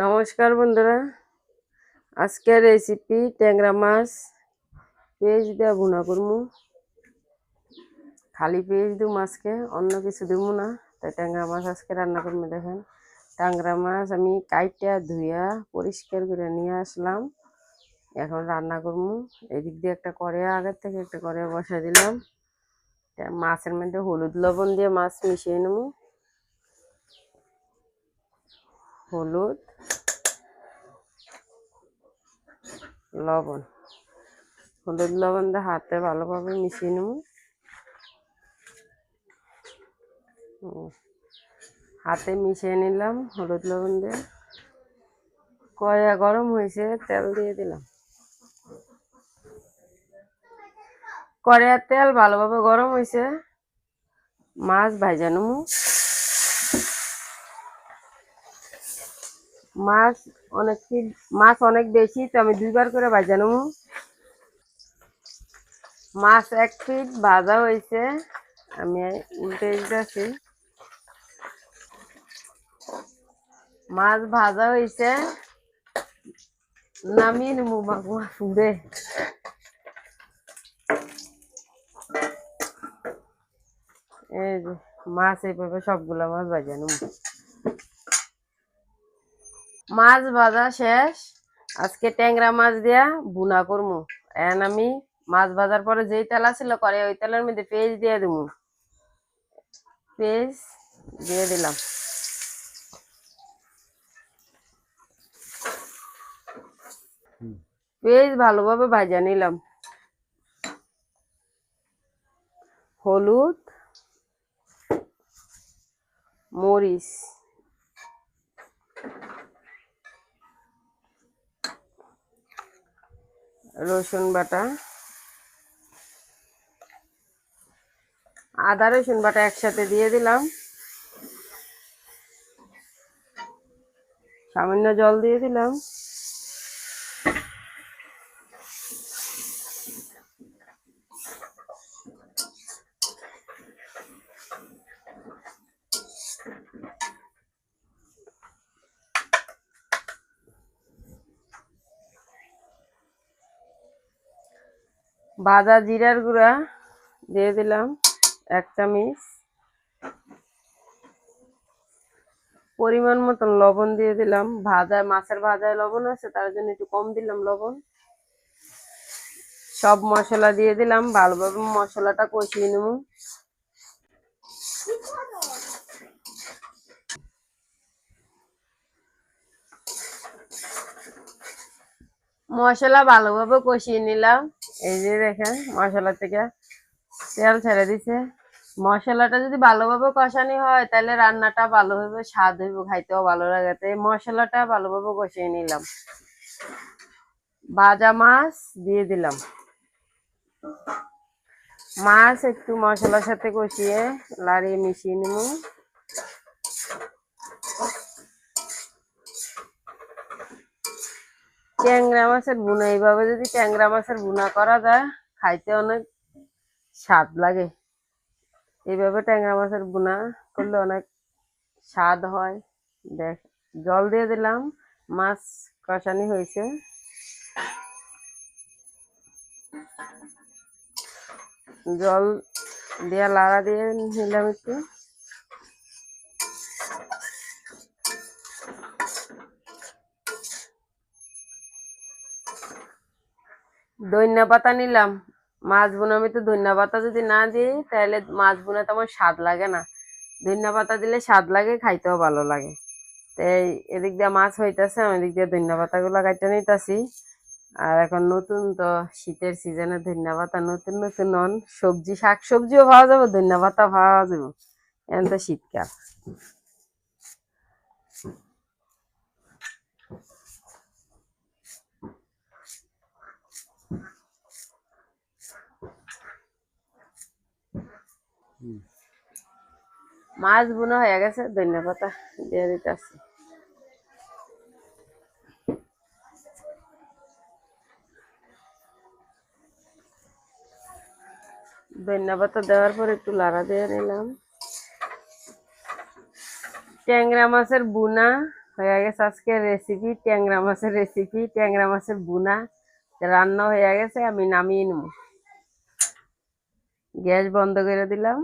নমস্কার বন্ধুরা। আজকের রেসিপি ট্যাংরা মাছ। পেঁয়াজ দিয়ে ভুনা করব খালি পেঁয়াজ দিব মাছকে, অন্য কিছু দিব না। তাই ট্যাংরা মাছ আজকে রান্না করব দেখেন। ট্যাংরা মাছ আমি কাইটা ধুইয়া পরিষ্কার করে নিয়ে আসলাম। এখন রান্না করব এদিক দিয়ে একটা কড়াই, আগের থেকে একটা কড়াই বসা দিলাম। মাছের মধ্যে হলুদ লবণ দিয়ে মাছ মিশিয়ে নেব। হলুদ লবণ। হলুদ লবণ দিয়ে হাতে ভালোভাবে মিশিয়ে নেব। হাতে মিশিয়ে নিলাম হলুদ লবণ দিয়ে। কয়া গরম হয়েছে, তেল দিয়ে দিলাম। কড়াইয়ের তেল ভালোভাবে গরম হয়েছে। মাছ ভাজা মাছ অনেক মাছ অনেক বেশি, তো আমি দুইবার করে ভাজা নেব। মাছ এক ফিট ভাজা হয়েছে। আমি উল্টে দিতেছি। মাছ ভাজা হয়েছে। নামিয়ে নেব মাগুয়া ফুড়ে এই যে, মাছ এইভাবে সবগুলা মাছ ভাজা নেব। মাছ ভাজা শেষ। আজকে ট্যাংরা মাছ দিয়া বুনা করব এখন আমি মাছ ভাজার পরে যেই তেল ছিল করে ওই তেলের মধ্যে পেঁয়াজ দিয়ে দেবো পেঁয়াজ দিয়ে দিলাম। পেঁয়াজ ভালোভাবে ভাজা নিলাম। হলুদ মরিচ। রসুন বাটা আদা রসুন বাটা একসাথে দিয়ে দিলাম। সামান্য জল দিয়ে দিলাম। ভাজা জিরার গুঁড়া দিয়ে দিলাম, এক চামচ। পরিমাণ মতন লবণ দিয়ে দিলাম। ভাজা, মাছের ভাজায় লবণ আছে, তার জন্য একটু কম দিলাম লবণ। সব মশলা দিয়ে দিলাম, ভালোভাবে মশলাটা কষিয়ে নেব। মশলা ভালোভাবে কষিয়ে নিলাম। এই যে দেখেন, মশলা থেকে তেল ছেড়ে দিছে। মশলাটা যদি ভালোভাবে কষানি হয়, তাহলে রান্নাটা ভালোভাবে স্বাদ হইব, খাইতেও ভালো লাগে। এই মশলাটা ভালোভাবে কষিয়ে নিলাম। ভাজা মাছ দিয়ে দিলাম। মাছ একটু মশলার সাথে কষিয়ে লাড়িয়ে মিশিয়ে নেব। ট্যাংরা মাছের বুনা এইভাবে যদি ট্যাংরা মাছের বুনা করা যায়, খাইতে অনেক স্বাদ লাগে। এইভাবে ট্যাংরা মাছের বুনা করলে অনেক স্বাদ হয়। দেখ, জল দিয়ে দিলাম, মাছ কষানি হয়েছে। জল দিয়ে, লাড়া দিয়ে নিলাম একটু। ধনিয়া পাতা নিলাম। মাছ বোনা আমি তো ধনিয়া পাতা যদি না দিই, তাহলে মাছ বোনা তেমন স্বাদ লাগে না। ধনিয়া পাতা দিলে স্বাদ লাগে, খাইতেও ভালো লাগে। তো এদিক দিয়ে মাছ হইতেছে, আমি এদিক দিয়ে ধনিয়া পাতাগুলো কাটতে নিতেছি। আর এখন নতুন তো শীতের সিজনে ধনিয়া পাতা, নতুন নতুন নন সবজি শাক সবজিও পাওয়া যাবে, ধনিয়া পাতা পাওয়া যাবে। এখন তো শীতকাল। মাছ বোনা হয়ে গেছে, ধনিয়া পাতা দিয়ে দিতেছি। ধনিয়া পাতা দেওয়ার পর একটু লাড়া দিয়ে নিলাম। ট্যাংরা মাছের বুনা হয়ে গেছে আজকে রেসিপি ট্যাংরা মাছের রেসিপি ট্যাংরা মাছের বুনা। রান্না হয়ে গেছে, আমি নামিয়ে নেব। গ্যাস বন্ধ করে দিলাম।